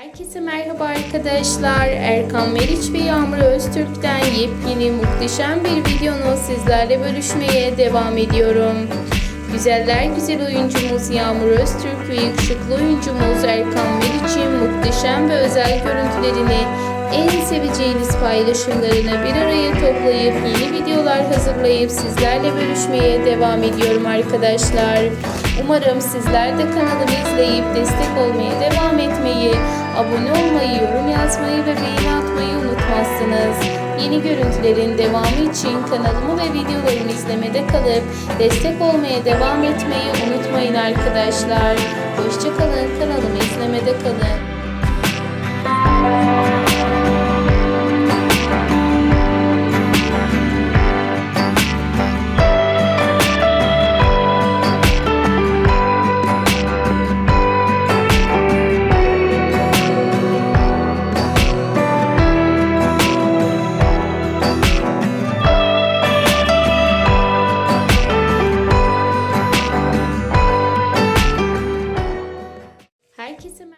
Herkese merhaba arkadaşlar. Erkan Meriç ve Yağmur Öztürk'ten yepyeni muhteşem bir videonu sizlerle bölüşmeye devam ediyorum. Güzeller güzel oyuncumuz Yağmur Öztürk ve yakışıklı oyuncumuz Erkan Meriç'in muhteşem ve özel görüntülerini en seveceğiniz paylaşımlarını bir araya toplayıp yeni videolar hazırlayıp sizlerle bölüşmeye devam ediyorum arkadaşlar. Umarım sizler de kanalımı izleyip destek olmaya devam etmeyi, abone olmayı, yorum yazmayı ve beğeni atmayı unutmazsınız. Yeni görüntülerin devamı için kanalımı ve videolarımı izlemede kalıp destek olmaya devam etmeyi unutmayın arkadaşlar. Hoşçakalın, kanalımı izlemede kalın. Herkese merhaba.